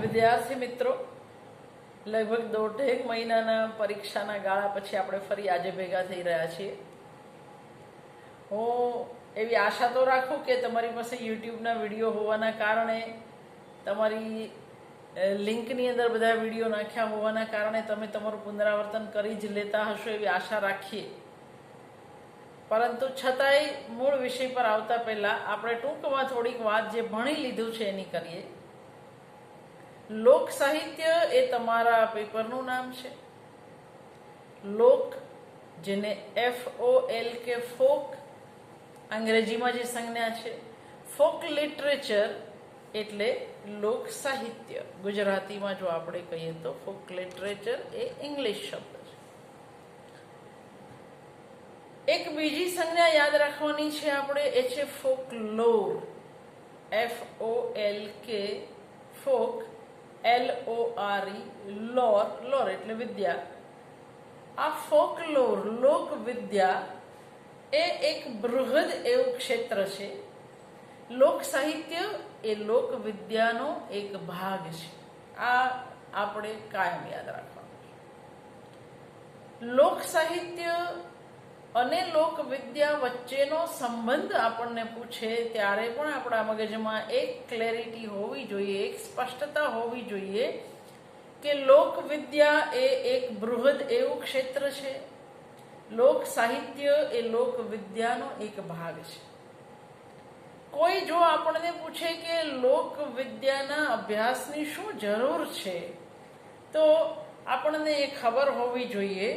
વિદ્યાર્થી મિત્રો, લગભગ દોઢેક મહિનાના પરીક્ષાના ગાળા પછી આપણે ફરી આજે ભેગા થઈ રહ્યા છીએ. હું એવી આશા તો રાખું કે તમારી પાસે યુટ્યુબના વીડિયો હોવાના કારણે, તમારી લિંકની અંદર બધા વીડિયો નાખ્યા હોવાના કારણે તમે તમારું પુનરાવર્તન કરી જ લેતા હશો એવી આશા રાખીએ. પરંતુ છતાંય મૂળ વિષય પર આવતા પહેલા આપણે ટૂંકમાં થોડીક વાત જે ભણી લીધું છે એની કરીએ. લોક સાહિત્ય એ તમારા પેપરનું નામ છે. લોક, જેને F O L K folk, અંગ્રેજીમાં જે સંજ્ઞા છે, ફોક લિટરેચર એટલે લોક સાહિત્ય. ગુજરાતીમાં જો આપણે કહીએ તો ફોક લિટરેચર એ ઇંગ્લિશ શબ્દ છે. એક બીજી સંજ્ઞા યાદ રાખવાની છે આપણે, એ છે folk lore F O L K folk L O R E lore lore એટલે વિદ્યા. આ ફોક લોર લોક વિદ્યા એ એક બૃહદ એવું ક્ષેત્ર છે. લોક સાહિત્ય એ લોક વિદ્યાનો એક ભાગ છે. આ આપણે કાયમ યાદ રાખવાનું લોક સાહિત્ય અને લોક વિદ્યા વચ્ચેનો સંબંધ આપણને પૂછે ત્યારે પણ આપણા મગજમાં એક ક્લેરિટી હોવી જોઈએ, એક સ્પષ્ટતા હોવી જોઈએ કે લોક વિદ્યા એ એક બૃહદ એવું ક્ષેત્ર છે. લોક સાહિત્ય એ લોક વિદ્યાનો એક ભાગ છે. કોઈ જો આપણને પૂછે કે લોક વિદ્યાના અભ્યાસની શું જરૂર છે, તો આપણને એ ખબર હોવી જોઈએ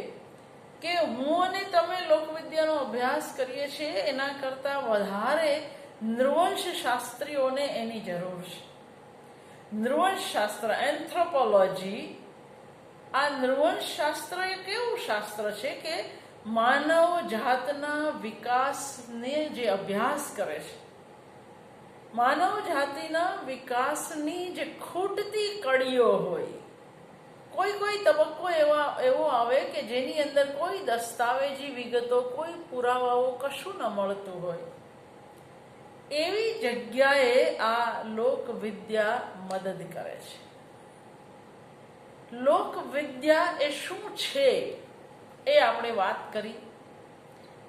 કે હું અને તમે લોકવિદ્યાનો અભ્યાસ કરીએ છીએ, એના કરતાં વધારે નૃવંશ શાસ્ત્રીઓને એની જરૂર છે. નૃવંશ શાસ્ત્ર એન્થ્રોપોલોજી આ નૃવંશ શાસ્ત્ર એ કેવું શાસ્ત્ર છે કે માનવ જાતના વિકાસને જે અભ્યાસ કરે છે. માનવ જાતિના વિકાસની જે ખૂટતી કડીઓ હોય કોઈ કોઈ તબક્કો એવા, એવો આવે કે જેની અંદર કોઈ દસ્તાવેજી વિગતો, કોઈ પુરાવાઓ કશું ન મળતું હોય. એવી જગ્યાએ આ લોકવિદ્યા મદદ કરે છે. લોકવિદ્યા એ શું છે એ આપણે વાત કરી.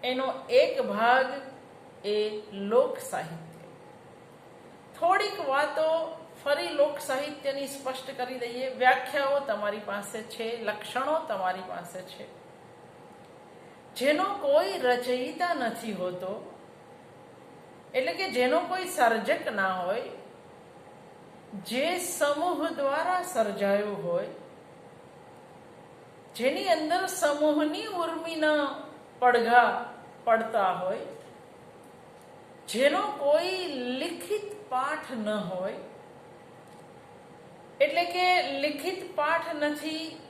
એનો એક ભાગ એ લોક સાહિત્ય થોડીક વાતો ફરી લોક સાહિત્યની સ્પષ્ટ કરી દઈએ. વ્યાખ્યાઓ તમારી પાસે છે, લક્ષણો તમારી પાસે છે. જેનો કોઈ રચયિતા નથી હોતો, એટલે કે જેનો કોઈ સર્જક ના હોય, જે સમૂહ દ્વારા સર્જાયો હોય, જેની અંદર સમૂહની ઉર્મિના પડઘા પડતા હોય, જેનો કોઈ લિખિત પાઠ ન હોય એટલે કે લિખિત પાઠ નથી,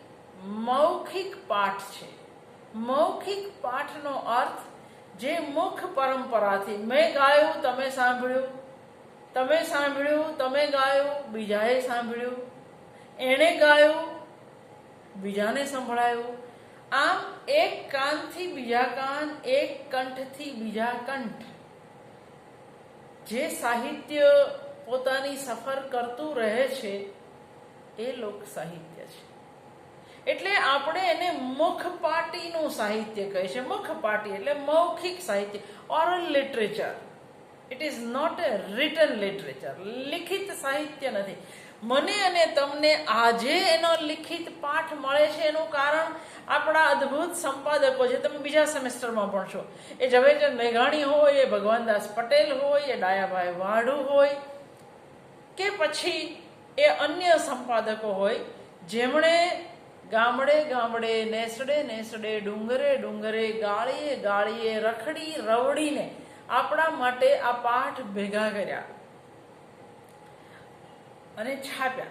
મૌખિક પાઠ છે. મૌખિક પાઠનો અર્થ, જે મુખ પરંપરાથી, મેં ગાયું, તમે સાંભળ્યું તમે સાંભળ્યું, તમે ગાયું, બીજાએ સાંભળ્યું, એણે ગાયું, બીજાને સંભળાયું. આમ એક કાનથી બીજા કાન, એક કંઠથી બીજા કંઠ. જે સાહિત્ય પોતાની સફર કરતું રહે છે એ લોક સાહિત્ય છે. એટલે આપણે એને મુખપાટીનું સાહિત્ય કહે છે. મુખપાટી એટલે મૌખિક સાહિત્ય oral literature it is not a written literature લિખિત સાહિત્ય નથી. મને અને તમને આજે એનો લિખિત પાઠ મળે છે એનું કારણ આપણા અદ્ભુત સંપાદકો છે. તમે બીજા સેમેસ્ટરમાં ભણશો એ ઝવેરચંદ મેઘાણી હોય, એ ભગવાનદાસ પટેલ હોય, એ ડાયાભાઈ વાઢુ હોય, કે પછી એ અન્ય સંપાદકો હોય, જેમણે ગામડે ગામડે નેસડે નેસડે, ડુંગરે ડુંગરે, ગાળીએ ગાળીએ, રખડી રવડીને આપણા માટે આ પાઠ ભેગા કર્યા અને છાપ્યા.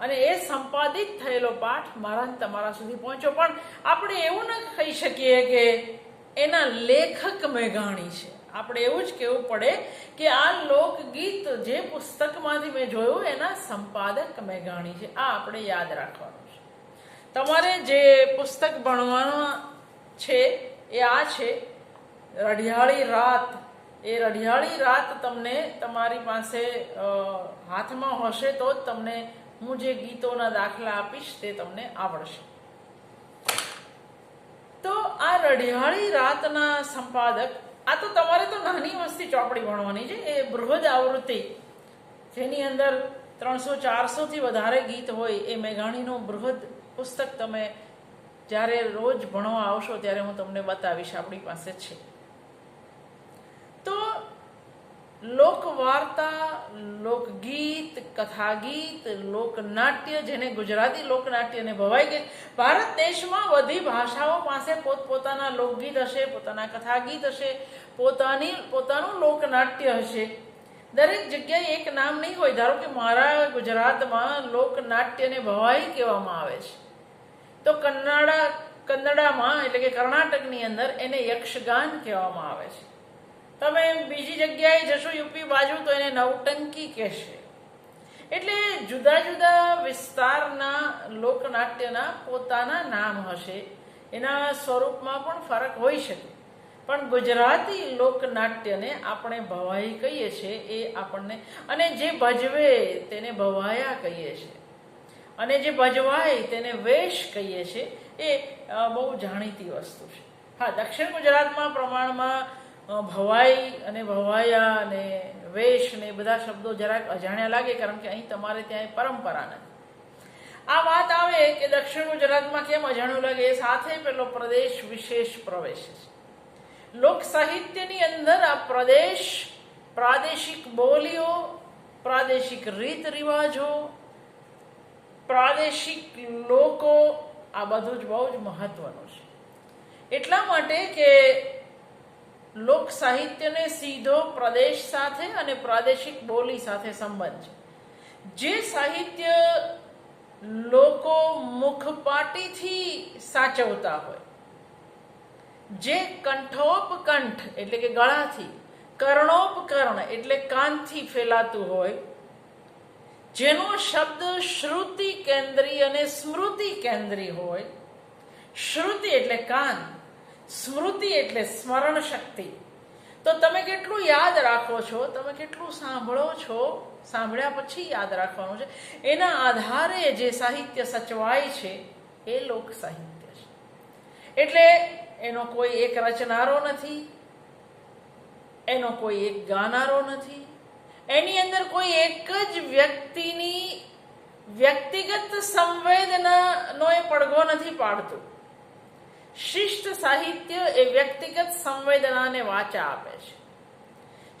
અને એ સંપાદિત થયેલો પાઠ મારા તમારા સુધી પહોંચ્યો. પણ આપણે એવું ન કહી શકીએ કે એના લેખક મેઘાણી છે. આપણે એવું જ કહેવું પડે કે આ લોકગીત જે પુસ્તકમાંથી મેં જોયું, એના સંપાદક મેઘાણી છે. આ આપણે યાદ રાખવાનું છે. તમારે જે પુસ્તક ભણવાનું છે, એ આ છે. રઢિયાળી રાત. એ રઢિયાળી રાત તમને તમારી પાસે હાથમાં હશે તો જ તમને હું જે ગીતોના દાખલા આપીશ તે તમને આવડશે. તો આ રઢિયાળી રાતના સંપાદક આ તો તમારે તો નાની વસ્તી ચોપડી ભણવાની છે, એ બૃહદ આવૃત્તિ. જેની અંદર ત્રણસો ચારસોથી વધારે ગીત હોય, એ મેઘાણીનું બૃહદ પુસ્તક તમે જ્યારે રોજ ભણવા આવશો ત્યારે હું તમને બતાવીશ આપણી પાસે છે. તો લોકવાર્તા, લોકગીત, કથાગીત, લોકનાટ્ય, જેને ગુજરાતી લોકનાટ્યને ભવાઈ ગઈ. ભારત દેશમાં બધી ભાષાઓ પાસે પોતપોતાના લોકગીત હશે, પોતાના કથાગીત હશે, પોતાની, પોતાનું લોકનાટ્ય હશે. દરેક જગ્યાએ એક નામ નહીં હોય, ધારો કે મારા ગુજરાતમાં લોકનાટ્યને ભવાઈ કહેવામાં આવે છે. તો કન્નડા, કન્નડામાં, એટલે કે કર્ણાટકની અંદર એને યક્ષગાન કહેવામાં આવે છે. તમે બીજી જગ્યાએ જશો યુપી બાજુ તો એને નવટંકી કહેશે. એટલે જુદા જુદા વિસ્તારના લોકનાટ્યના પોતાના નામ હશે. એના સ્વરૂપમાં પણ ફરક હોઈ શકે. પણ ગુજરાતી લોકનાટ્યને આપણે ભવાઈ કહીએ છીએ એ આપણને અને જે ભજવે તેને ભવાયા કહીએ છીએ. અને જે ભજવાય તેને વેશ કહીએ છીએ એ બહુ જાણીતી વસ્તુ છે. હા, દક્ષિણ ગુજરાતમાં પ્રમાણમાં ભવાઈ અને ભવાયા અને વેશ ને બધા શબ્દો જરાક અજાણ્યા લાગે કારણ કે અહીં તમારે ત્યાં પરંપરા નથી. આ વાત આવે કે દક્ષિણ ગુજરાતમાં કેમ અજાણ્યું લાગે એ સાથે પેલો પ્રદેશ વિશેષ પ્રવેશ છે. લોક સાહિત્યની અંદર આ પ્રદેશ પ્રાદેશિક બોલીઓ, પ્રાદેશિક રીત રિવાજો, પ્રાદેશિક લોકો આ બધું જ બહુ જ મહત્વનું છે. એટલા માટે કે લોક સાહિત્યને સીધો પ્રદેશ સાથે અને પ્રાદેશિક બોલી સાથે સંબંધ છે. જે સાહિત્ય લોકો મુખપાટીથી સાચવતા હોય, જે કંઠોપકંઠ એટલે કે ગળાથી, કર્ણોપકર્ણ એટલે કાનથી ફેલાતું હોય, જેનો શબ્દ શ્રુતિ કેન્દ્રી અને સ્મૃતિ કેન્દ્રી હોય, શ્રુતિ એટલે કાન સ્મૃતિ એટલે સ્મરણ શક્તિ તો તમે કેટલું યાદ રાખો છો, તમે કેટલું સાંભળો છો, સાંભળ્યા પછી યાદ રાખવાનું છે. એના આધારે જે સાહિત્ય સચવાય છે, એ લોક સાહિત્ય છે. એટલે એનો કોઈ એક રચનારો નથી, એનો કોઈ એક ગાનારો નથી, એની અંદર કોઈ એક જ વ્યક્તિની વ્યક્તિગત સંવેદનાનો એ પડઘો નથી પાડતું. શિષ્ટ સાહિત્ય એ વ્યક્તિગત સંવેદનાને વાચા આપે છે.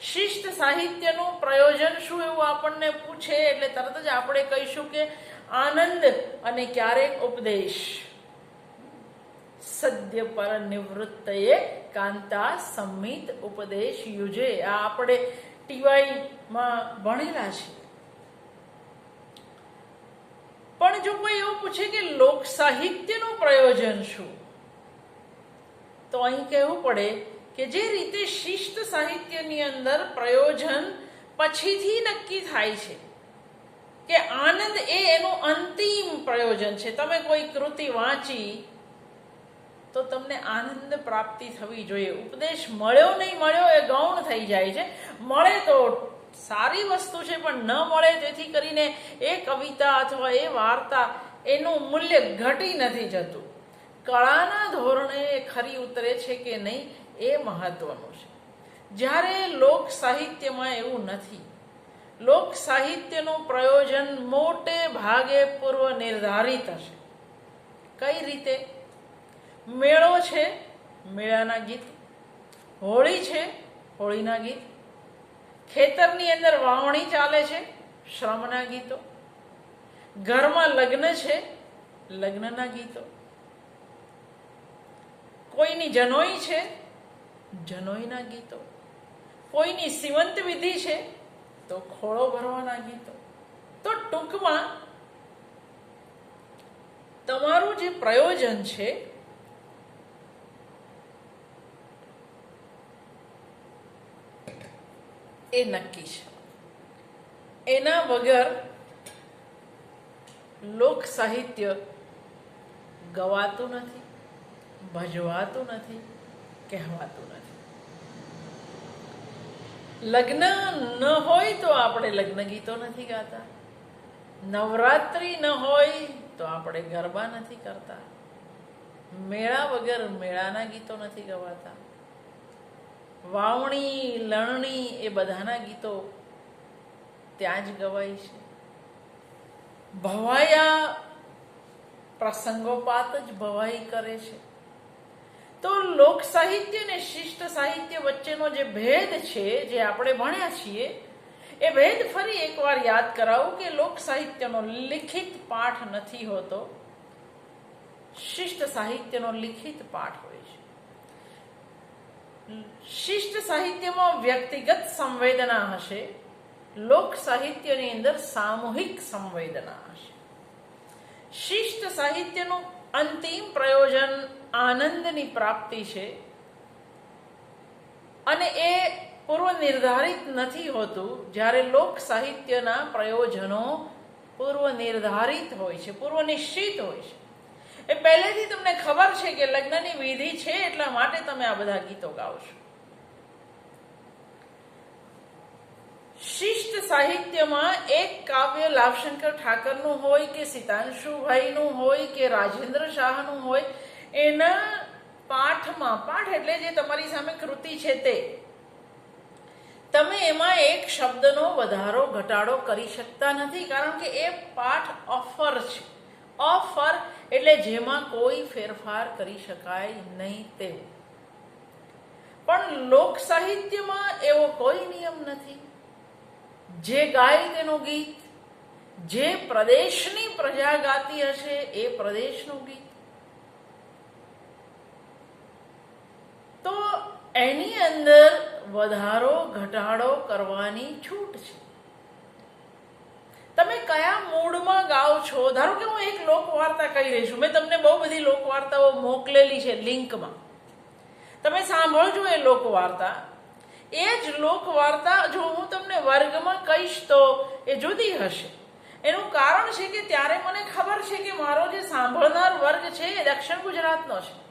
શિષ્ટ સાહિત્યનું પ્રયોજન શું એવું આપણને પૂછે એટલે તરત જ આપણે કહીશું કે આનંદ અને ક્યારેક ઉપદેશ. સદ્ય પર નિવૃત્તયે કાંતા સંમિત ઉપદેશ યુજે. આ આપણે ટીવાયમાં ભણેલા છીએ પણ જો કોઈ એવું પૂછે કે લોક સાહિત્યનું પ્રયોજન શું? તો અહીં કહેવું પડે કે જે રીતે શિષ્ટ સાહિત્યની અંદર પ્રયોજન પછીથી નક્કી થાય છે. કે આનંદ એ એનું અંતિમ પ્રયોજન છે. તમે કોઈ કૃતિ વાંચી તો તમને આનંદ પ્રાપ્તિ થવી જોઈએ. ઉપદેશ મળ્યો નહીં મળ્યો એ ગૌણ થઈ જાય છે. મળે તો સારી વસ્તુ છે, પણ ન મળે તેથી કરીને એ કવિતા અથવા એ વાર્તા એનું મૂલ્ય ઘટી નથી જતું. કળાના ધોરણે ખરી ઉતરે છે કે નહીં એ મહત્વનું છે. જ્યારે લોક સાહિત્યમાં એવું નથી, લોક સાહિત્યનું પ્રયોજન મોટે ભાગે પૂર્વ નિર્ધારિત હશે. કઈ રીતે? મેળો છે મેળાના ગીત, હોળી છે હોળીના ગીત, ખેતરની અંદર વાવણી ચાલે છે શ્રમના ગીતો, ઘરમાં લગ્ન છે લગ્નના ગીતો કોઈની જનોઈ છે? જનોઈના ગીતો. કોઈની સીમંત વિધિ છે? તો ખોળો ભરવાના ગીતો. તો ટૂંકમાં, તમારું જે પ્રયોજન છે, એ નક્કી છે. એના વગર લોક સાહિત્ય ગવાતું નથી. ભજવાતું નથી, કહેવાતું નથી. લગ્ન ન હોય તો આપણે લગ્ન ગીતો નથી ગાતા. નવરાત્રી ન હોય તો આપણે ગરબા નથી કરતા. મેળા વગર મેળાના ગીતો નથી ગવાતા. વાવણી, લણણી એ બધાના ગીતો ત્યાં જ ગવાય છે. ભવાયા પ્રસંગોપાત જ ભવાઈ કરે છે. તો લોક સાહિત્ય અને શિષ્ટ સાહિત્ય વચ્ચેનો જે ભેદ છે, જે આપણે ભણ્યા છીએ, એ ભેદ ફરી એકવાર યાદ કરાવું કે લોક સાહિત્યનો લિખિત પાઠ નથી હોતો. શિષ્ટ સાહિત્યનો લિખિત પાઠ હોય છે. શિષ્ટ સાહિત્યમાં વ્યક્તિગત સંવેદના હશે, લોક સાહિત્યની અંદર સામૂહિક સંવેદના હશે. શિષ્ટ સાહિત્યનું અંતિમ પ્રયોજન આનંદની પ્રાપ્તિ છે. અને એ પૂર્વ નિર્ધારિત નથી હોતું. જ્યારે લોક સાહિત્યના પ્રયોજનો પૂર્વ નિર્ધારિત હોય છે પૂર્વ નિશ્ચિત હોય છે. એ પહેલેથી તમને ખબર છે કે લગ્નની વિધિ છે એટલા માટે તમે આ બધા ગીતો ગાઓ છો. શિષ્ટ સાહિત્યમાં એક કાવ્ય લાભશંકર ઠાકરનું હોય કે સિતાંશુભાઈનું હોય કે રાજેન્દ્ર શાહનું હોય એના પાઠમાં, પાઠ એટલે જે તમારી સામે કૃતિ છે તે. તમે એમાં એક શબ્દનો વધારો, ઘટાડો કરી શકતા નથી, કારણ કે એ પાઠ ઓફર છે. ઓફર એટલે જેમાં કોઈ ફેરફાર કરી શકાય નહીં તેવું. પણ લોક સાહિત્યમાં એવો કોઈ નિયમ નથી. જે ગાય તેનું ગીત, જે પ્રદેશની પ્રજા ગાતી હશે, એ પ્રદેશનું ગીત. તો એની અંદર વધારો, ઘટાડો કરવાની છૂટ છે. તમે કયા મૂડમાં ગાઓ છો? ધારો કે હું એક લોકવાર્તા કહી રહી છું. મેં તમને બહુ બધી લોકવાર્તાઓ મોકલેલી છે લિંકમાં. તમે સાંભળજો એ લોકવાર્તા. એ જ લોકવાર્તા જો હું તમને વર્ગમાં કહીશ તો એ જુદી હશે. એનું કારણ છે કે ત્યારે મને ખબર છે કે મારો જે સાંભળનાર વર્ગ છે એ દક્ષિણ ગુજરાતનો છે.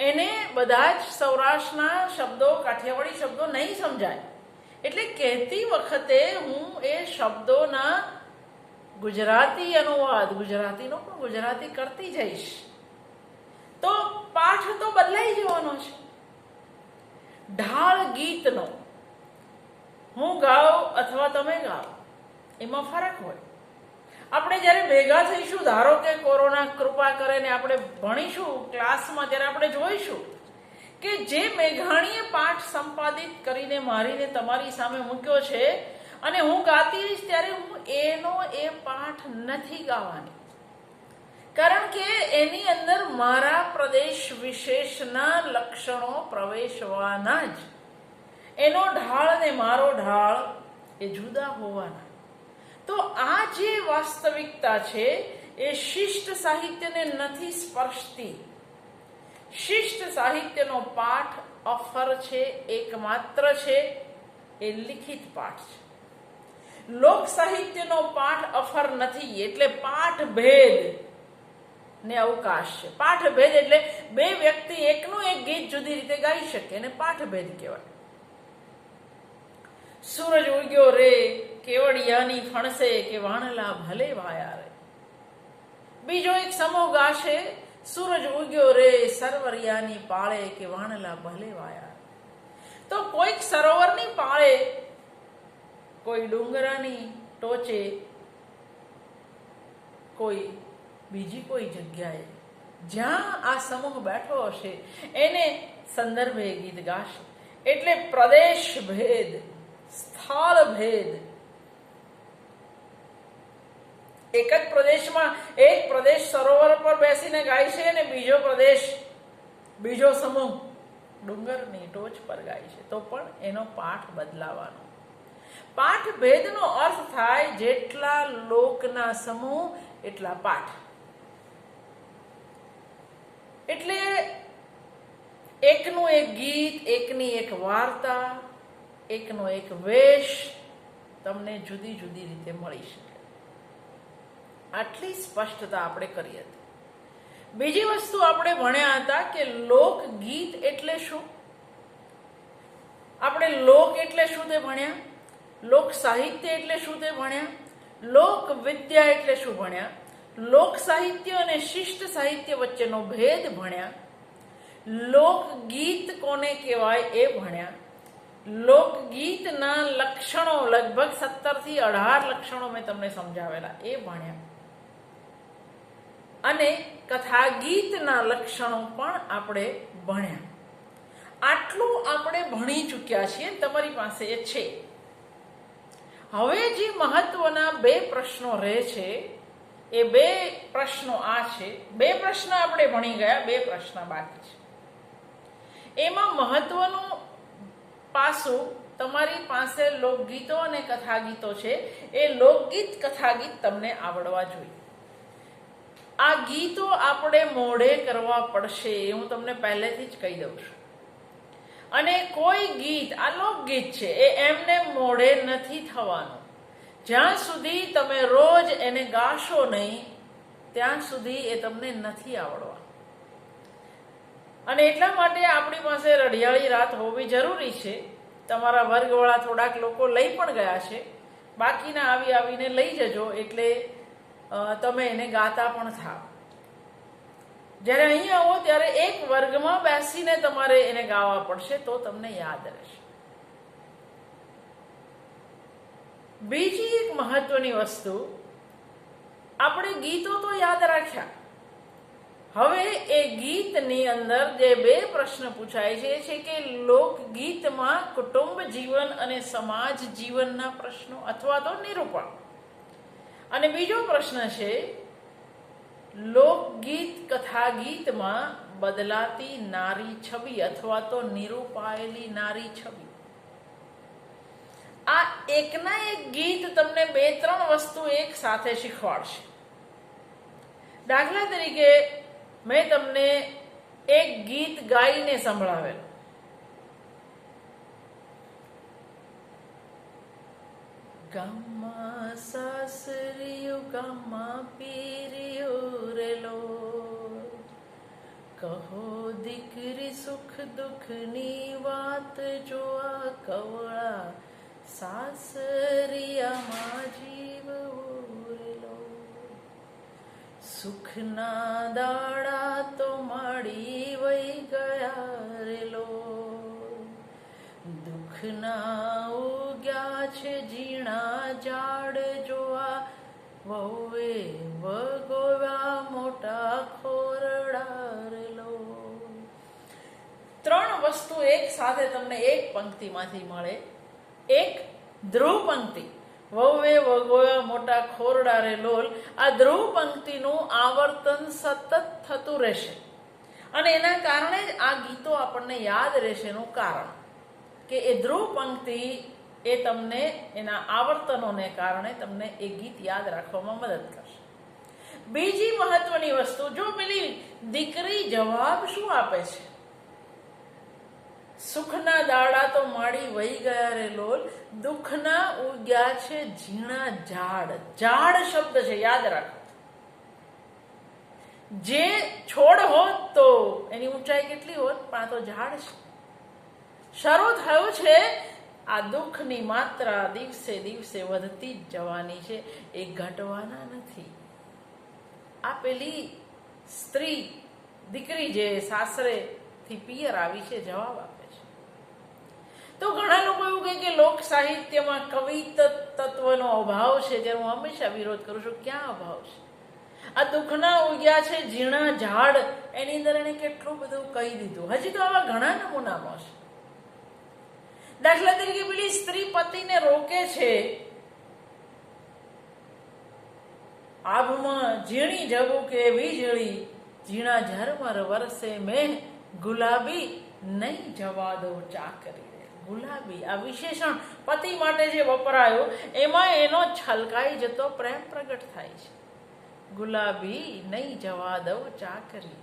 એને બધા જ સૌરાષ્ટ્રના શબ્દો, કાઠિયાવાડી શબ્દો નહીં સમજાય. એટલે કહેતી વખતે હું એ શબ્દોના ગુજરાતી અનુવાદ, ગુજરાતીનો પણ ગુજરાતી કરતી જઈશ. તો પાઠ તો બદલાઈ જવાનો છે. ઢાળ ગીતનો. હું ગાઉં અથવા તમે ગાઓ, એમાં ફરક હોય. આપણે જ્યારે ભેગા થઈશું, ધારો કે કોરોના કૃપા કરે ને આપણે ભણીશું ક્લાસમાં જ્યારે આપણે જોઈશું કે જે મેઘાણીએ પાઠ સંપાદિત કરીને મારીને તમારી સામે મૂક્યો છે અને હું ગાતી રહીશ ત્યારે હું એનો એ પાઠ નથી ગાવાની. કારણ કે એની અંદર મારા પ્રદેશ વિશેષના લક્ષણો પ્રવેશવાના જ. એનો ઢાળ ને મારો ઢાળ એ જુદા હોવાના. તો આ જે વાસ્તવિકતા છે, એ શિષ્ટ સાહિત્યને નથી સ્પર્શતી. શિષ્ટ સાહિત્યનો પાઠ અફર છે, એકમાત્ર છે, એ લિખિત પાઠ છે. લોક સાહિત્યનો પાઠ અફર નથી, એટલે પાઠ ભેદ ને અવકાશ છે. પાઠ ભેદ એટલે બે વ્યક્તિ એકનું એક ગીત જુદી રીતે ગાઈ શકે, એને પાઠ ભેદ કહેવાય. સૂરજ ઉગ્યો રે કેવડિયાની ફણસે કે વાણલા ભલે વાયા રે બીજો એક સમૂહ ગાશે, સૂરજ ઉગ્યો રે, સરવરિયાની પાળે કે વાણલા ભલે વાયા તો કોઈક સરોવરની પાળે, કોઈ ડુંગરાની ટોચે, કોઈ બીજી કોઈ જગ્યાએ, જ્યાં આ સમૂહ બેઠો હશે, એને સંદર્ભે ગીત ગાશે. એટલે પ્રદેશ ભેદ સ્થળ ભેદ એક જ પ્રદેશમાં એક પ્રદેશ સરોવર પર બેસીને ગાય છે અને બીજો પ્રદેશ, બીજો સમૂહ ડુંગરની ટોચ પર ગાય છે. તો પણ એનો પાઠ બદલાવાનો. પાઠ ભેદનો અર્થ થાય જેટલા લોકના સમૂહ, એટલા પાઠ. એટલે એકનું એક ગીત, એકની એક વાર્તા, એકનો એક વેશ તમને જુદી જુદી રીતે મળી શકે. આટલી સ્પષ્ટતા આપણે કરી હતી. બીજી વસ્તુ આપણે ભણ્યા હતા કે લોકગીત એટલે શું? આપણે લોક એટલે શું તે ભણ્યા? લોક સાહિત્ય એટલે શું તે ભણ્યા? લોક વિદ્યા એટલે શું ભણ્યા? લોક સાહિત્ય અને શિષ્ટ સાહિત્ય વચ્ચેનો ભેદ ભણ્યા? લોકગીત કોને કહેવાય એ ભણ્યા? લોકગીતના લક્ષણો લગભગ સત્તરથી અઢાર લક્ષણો મેં તમને સમજાવેલા, એ ભણ્યા. અને કથા ગીતના લક્ષણો પણ આપણે ભણ્યા. આટલું આપણે ભણી ચૂક્યા છીએ, તમારી પાસે છે. હવે જે મહત્વના બે પ્રશ્નો રહે છે, એ બે પ્રશ્નો આ છે. બે પ્રશ્ન આપણે ભણી ગયા, બે પ્રશ્ન બાકી છે. એમાં મહત્વનું પાસું તમારી પાસે લોકગીતો અને કથાગીતો છે. એ લોકગીત, કથાગીત તમને આવડવા જોઈએ. આ ગીતો આપણે મોઢે કરવા પડશે હું તમને પહેલેથી જ કહી દઉં છું. અને કોઈ ગીત, આ લોકગીત છે, એ એમને મોઢે નથી થવાનું. જ્યાં સુધી તમે રોજ એને ગાશો નહીં, ત્યાં સુધી એ તમને નથી આવડવા. અને એટલા માટે આપણી પાસે રઢિયાળી રાત હોવી જરૂરી છે. તમારા વર્ગવાળા થોડાક લોકો લઈ પણ ગયા છે. બાકીના આવી આવીને લઈ જજો, એટલે તમે એને ગાતા પણ થાવ. જ્યારે અહીં આવો, ત્યારે એક વર્ગમાં બેસીને તમારે એને ગાવા પડશે તો તમને યાદ રહેશે. બીજી એક મહત્વની વસ્તુ, આપણે ગીતો તો યાદ રાખ્યા. હવે એ ગીતની અંદર જે બે પ્રશ્ન પૂછાય છે, એ છે કે લોકગીતમાં કુટુંબ જીવન અને સમાજ જીવનના પ્રશ્નો અથવા તો નિરૂપણ. અને બીજો પ્રશ્ન છે, લોકગીત કથા ગીતમાં બદલાતી નારી છબી અથવા તો નિરૂપાયેલી નારી છબી. આ એકના એક ગીત તમને બે ત્રણ વસ્તુ એક સાથે શીખવાડશે. દાખલા તરીકે મેં તમને એક ગીત ગાઈને સંભળાવેલું. ગામમાં સાસરિયું ગામમાં પીરિયું રેલો કહો દીકરી સુખ દુઃખની વાત જોવા કવળા સાસરિયામાં જીવ ઉરેલો સુખના દાડા તો મળી વઈ ગયા રેલો દુઃખના છે ઝીણા ઝાડ જોવા વહુએ વગોવા મોટા ખોરડારેલો ત્રણ વસ્તુ એક સાથે તમને એક પંક્તિમાંથી મળે. એક ધ્રુવ પંક્તિ. વહુએ વગોયા મોટા ખોરડા રે લોલ. આ ધ્રુવ પંક્તિનું આવર્તન સતત થતું રહેશે. અને એના કારણે જ આ ગીતો આપણને યાદ રહેશેનું કારણ. કે એ ધ્રુવ પંક્તિ એ તમને એના આવર્તનોને કારણે તમને એ ગીત યાદ રાખવામાં મદદ કરશે. બીજી મહત્વની વસ્તુ, જો પેલી દીકરી જવાબ શું આપે છે? સુખના દાડા તો માડી વહી ગયા રે લોલ, દુઃખના ઉગ્યા છે ઝીણા ઝાડ. ઝાડ શબ્દ છે, યાદ રાખો. જે છોડ હોત તો એની ઊંચાઈ કેટલી હોત? પણ તો ઝાડ છે. શરૂ થયું છે આ દુઃખની માત્રા દિવસે દિવસે વધતી જ જવાની છે. એ ઘટવાના નથી. આ પેલી સ્ત્રી દીકરી જે સાસરે થી પિયર આવી છે, જવાબ આપે છે. તો ઘણા લોકો એવું કહે કે લોક સાહિત્યમાં કવિ તત્વનો અભાવ છે જે હું હંમેશા વિરોધ કરું છું. ક્યાં અભાવ છે? આ દુઃખના ઉગ્યા છે, ઝીણા ઝાડ, એની અંદર એને કેટલું બધું કહી દીધું. હજી તો આવા ઘણા નમૂનામાં છે. દાખલા તરીકે પેલી સ્ત્રી પતિને રોકે છે આભમાં ઝીણી જવું કે વીજળી, ઝીણા ઝરમર વરસે મેં ગુલાબી નહીં જવા દો ચાકરી. ગુલાબી, આ વિશેષણ પતિ માટે જે વપરાયો, એમાં એનો છલકાઈ જતો પ્રેમ પ્રગટ થાય છે ગુલાબી નહીં જવા દઉં ચાકરી.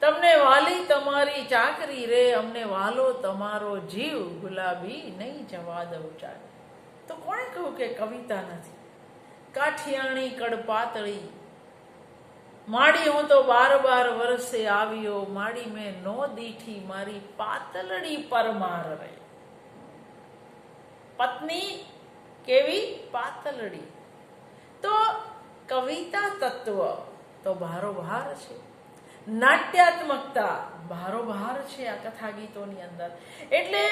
તમને વાલી તમારી ચાકરી રે, અમને વાલો તમારો જીવ, ગુલાબી નહીં જવા દઉં ચાકરી. તો કોણે કહ્યું કે કવિતા નથી? કાઠિયાણી કડપાતળી. માડી હું તો બાર બાર વર્ષે આવ્યો, માડી મેં નો દીઠી, મારી પાતલડી પરમાર રે પત્ની કેવી? પાતળડી. તો કવિતા તત્વ તો ભારોભાર છે. નાટ્યાત્મકતા ભારોભાર છે આ કથા ગીતોની અંદર. એટલે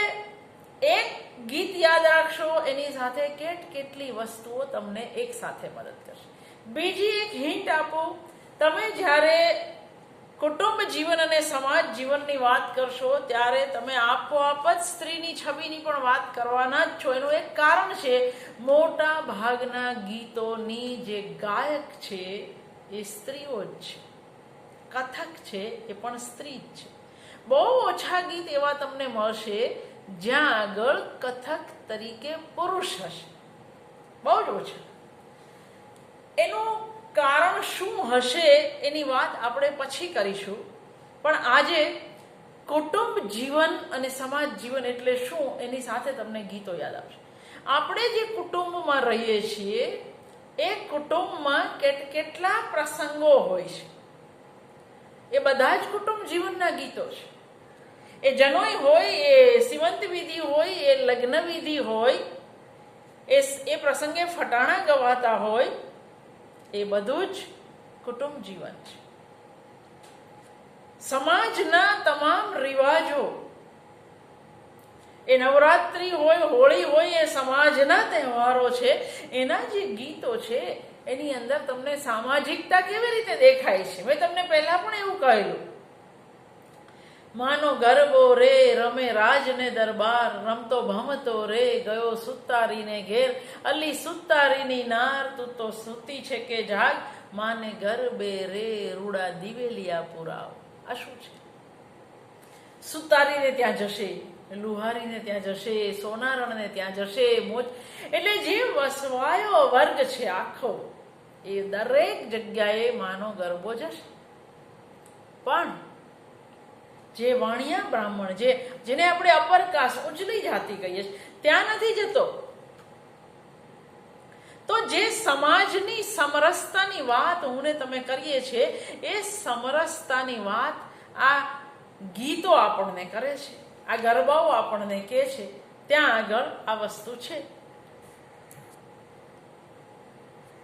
એક ગીત યાદ રાખશો, એની સાથે કેટ કેટલી વસ્તુઓ તમને એક સાથે મદદ કરશે. બીજી એક હિન્ટ આપો, તમે જ્યારે કુટુંબ જીવન અને સમાજ જીવનની વાત કરશો, ત્યારે તમે આપોઆપ જ સ્ત્રીની છબીની પણ વાત કરવાના જ છો. એનું એક કારણ છે, મોટા ભાગના ગીતોની જે ગાયક છે, એ સ્ત્રીઓ જ છે. કથક છે એ પણ સ્ત્રી જ છે. બહુ ઓછા ગીત એવા તમને મળશે જ્યાં આગળ કથક તરીકે પુરુષ હશે. બહુ જ ઓછા. એનું કારણ શું હશે એની વાત આપણે પછી કરીશું. પણ આજે કુટુંબ જીવન અને સમાજ જીવન એટલે શું એની સાથે તમને ગીતો યાદ આવશે. આપણે જે કુટુંબમાં રહીએ છીએ, એ કુટુંબમાં કેટ કેટલા પ્રસંગો હોય છે. એ બધા જ કુટુંબ જીવનના ગીતો છે. એ જનોઈ હોય, એ સિવંત વિધિ હોય, એ લગ્ન વિધિ હોય, એ એ પ્રસંગે ફટાણા ગવાતા હોય, એ બધું જ કુટુંબ જીવન છે. સમાજના તમામ રિવાજો, એ નવરાત્રી હોય, હોળી હોય, એ સમાજના તહેવારો છે, એના જે ગીતો છે એની અંદર તમને સામાજિકતા કેવી રીતે દેખાય છે? મેં તમને પહેલા પણ એવું કહેલું. માનો ગરબો રે, રમે રાજને દરબાર, રમતો ભમતો રે, ગયો સુતારીને ઘેર. અલી સુતારીની નાર, તું તો સુતી છે કે જાગ. માને ગરબે રે, રૂડા દિવેલિયા પુરાવ. આ શું છે? સુતારીને ત્યાં જશે, લુહારીને ત્યાં જશે, સોનારણને ત્યાં જશે, મોજ. એટલે જે વસવાયો વર્ગ છે આખો એ દરેક જગ્યાએ માનો ગરબો જશે. પણ જે વાણિયા બ્રાહ્મણ, જે જેને આપણે અપર કાસ્ટ ઉજળી જાતિ કહીએ છીએ, ત્યાં નથી જતો. તો જે સમાજની સમરસતાની વાત હું તમે કરીએ છીએ, એ સમરસતાની વાત આ ગીતો આપણને કરે છે, આ ગરબાઓ આપણને કહે છે, ત્યાં આગળ આ વસ્તુ છે.